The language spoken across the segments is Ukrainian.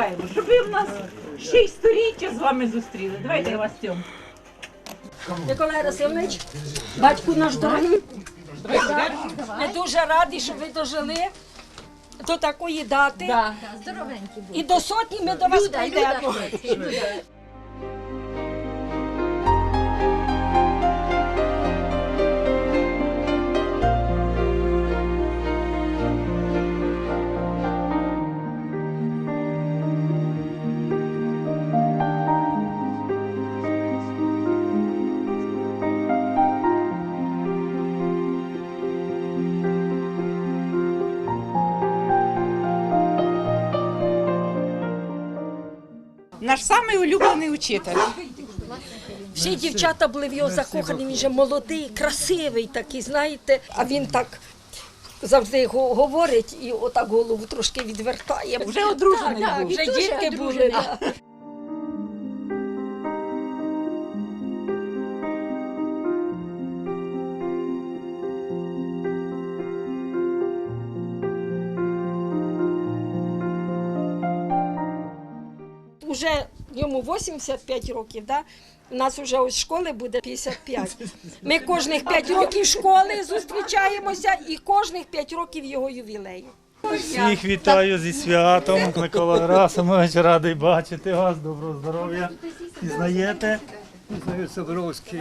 вітаємо, щоб ви в нас ще й сторіччя з вами зустріли. Давайте я вас цьому. Миколай Расимович, батьку наш дорогий. Ми дуже раді, що ви дожили до такої дати. І до сотні ми до вас прийдемо. Наш самий улюблений учитель. Всі дівчата були в його закохані, він же молодий, красивий такий, знаєте, а він так завжди го- говорить і отак голову трошки відвертає. Вже одружений Так, був. Вже дітки були. Уже йому 85 років, да? У нас вже ось школи буде 55. Ми кожних 5 років школи зустрічаємося і кожних 5 років його ювілею. Всіх вітаю зі святом. Микола Расимович, радий бачити вас. Доброго здоров'я. Пізнаєте? Собровський.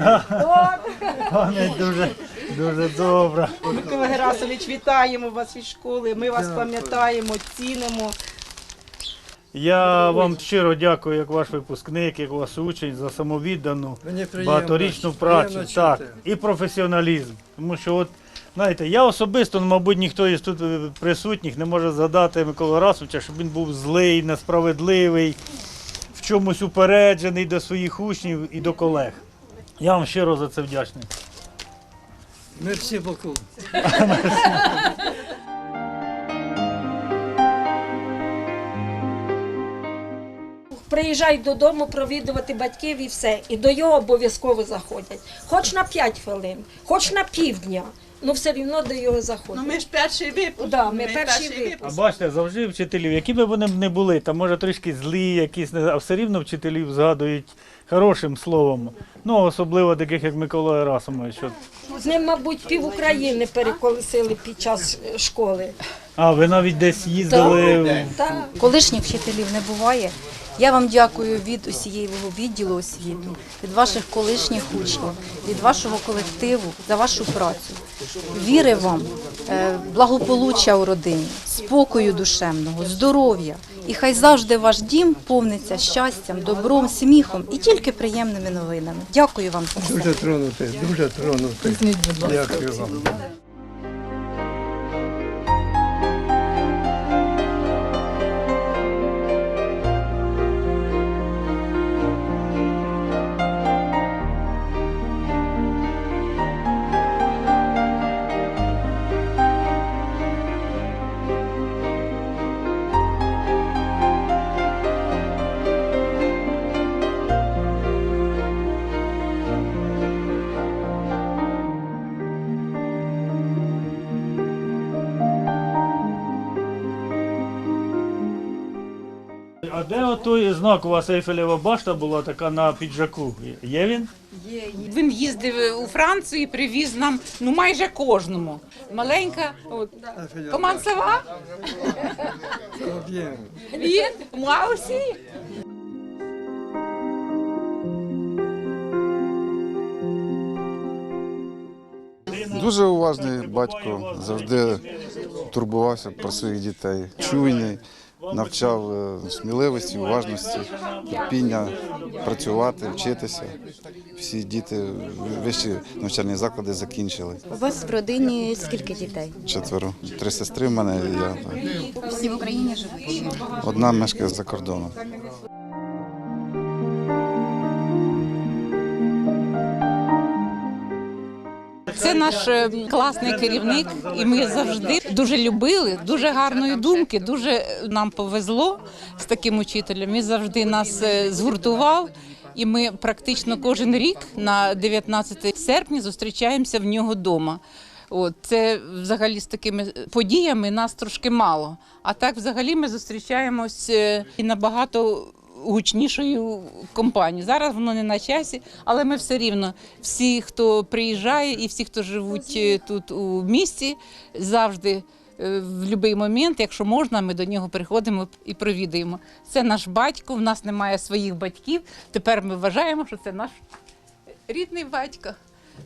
Пане дуже, дуже добре. Микола Герасович, вітаємо вас від школи. Ми вас пам'ятаємо, цінимо. Я вам щиро дякую, як ваш випускник, як ваш учень, за самовіддану, Мені приємно. багаторічну працю приємно так, чути. і професіоналізм. Тому що, от, знаєте, я особисто, ну, мабуть, ніхто із тут е, присутніх не може згадати Микола Расовича, щоб він був злий, несправедливий, в чомусь упереджений до своїх учнів і до колег. Я вам щиро за це вдячний. Мерсі Баку. Приїжджають додому провідувати батьків і все. І до його обов'язково заходять. Хоч на 5 хвилин, хоч на півдня. Ну все рівно до його заходять. Ну ми ж перший випуск. Да, ми перший випуск. А бачите, завжди вчителів, які би вони не були, там може трішки злі, якісь, не- а все рівно вчителів згадують хорошим словом. Ну, особливо таких, як Микола Ерасимович. От. З ним, мабуть, пів України переколесили під час школи. А, ви навіть десь їздили. Так. Колишніх вчителів не буває. Я вам дякую від усієї відділу освіту, від ваших колишніх учнів, від вашого колективу за вашу працю. Віри вам, е, благополуччя у родині, спокою душевного, здоров'я. І хай завжди ваш дім повниться щастям, добром, сміхом і тільки приємними новинами. Дякую вам. Дуже тронутий, дуже тронутий. Дякую вам. Де отой знак у вас Ейфелева башта була така на піджаку? Є він? Він їздив у Францію і привіз нам ну майже кожному. Маленька от, комансова. Він, Маусі. Дуже уважний батько, завжди турбувався про своїх дітей. Чуйний, навчав е, сміливості, уважності, терпіння, працювати, вчитися. Всі діти вищі навчальні заклади закінчили. У вас в родині скільки дітей? Четверо. Три сестри в мене і я. Всі в Україні живуть. Одна мешкає за кордоном. Це наш е, класний керівник, і ми завжди дуже любили, дуже гарної думки. Дуже е, нам повезло з таким учителем. Він завжди нас е, згуртував. І ми практично кожен рік на 19 серпня зустрічаємося в нього вдома. От це взагалі з такими подіями нас трошки мало. А так, взагалі, ми зустрічаємось і набагато гучнішою компанією. Зараз воно не на часі, але ми все рівно всі, хто приїжджає, і всі, хто живуть е, тут у місті, завжди. е, В будь-який момент, якщо можна, ми до нього приходимо і провідаємо. Це наш батько, в нас немає своїх батьків. Тепер ми вважаємо, що це наш рідний батько.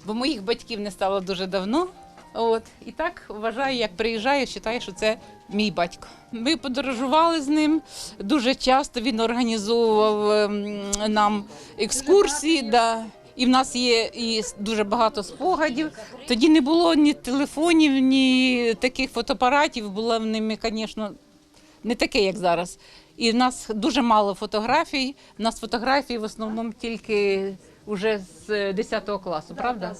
Бо моїх батьків не стало дуже давно. От і так вважаю, як приїжджаю, вважаю, що це мій батько. Ми подорожували з ним дуже часто. Він організовував ем, нам екскурсії. Да. І в нас є і дуже багато спогадів. Тоді не було ні телефонів, ні таких фотоапаратів. Було в ними, звісно, не таке, як зараз. І в нас дуже мало фотографій. У нас фотографії в основному тільки вже з 10 класу, правда?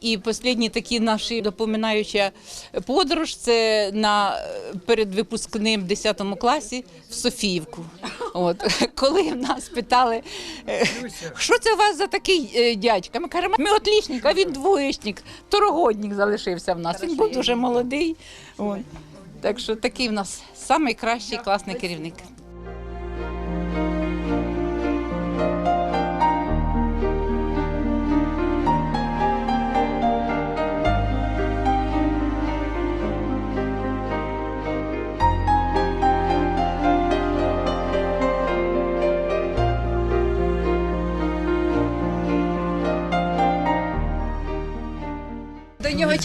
І останні такі наші допоминаюча подорож це на передвипускним 10 класі в Софіївку. От коли нас питали, е, що це у вас за такий е, дядька? Ми кажемо, ми отлічник, а він двоєчник, второгодник залишився в нас. Він був дуже молодий. От. Так що такий в нас найкращий класний керівник.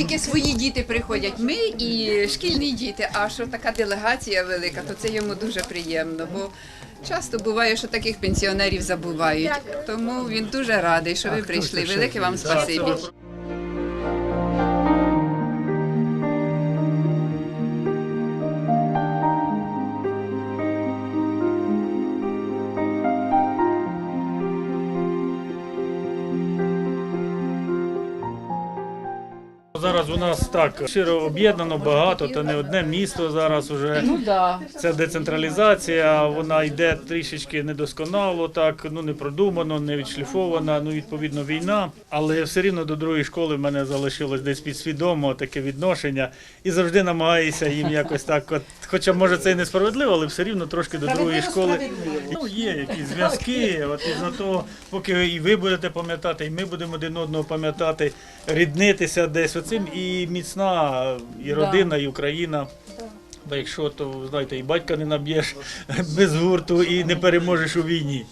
Тільки свої діти приходять. Ми і шкільні діти. А що така делегація велика, то це йому дуже приємно. Бо часто буває, що таких пенсіонерів забувають. Тому він дуже радий, що ви прийшли. Велике вам спасибі. Зараз у нас так щиро об'єднано багато, то не одне місто зараз уже. Ну да. Це децентралізація, вона йде трішечки недосконало, так ну не продумано, не відшліфована. Ну відповідно війна. Але все рівно до другої школи в мене залишилось десь підсвідомо таке відношення, і завжди намагаюся їм якось так. От, хоча може це і несправедливо, але все рівно трошки до другої школи ну, є якісь зв'язки. От і за того, поки і ви будете пам'ятати, і ми будемо один одного пам'ятати, ріднитися десь оцим і міцна і родина, і Україна. Бо якщо то знаєте, і батька не наб'єш без гурту і не переможеш у війні.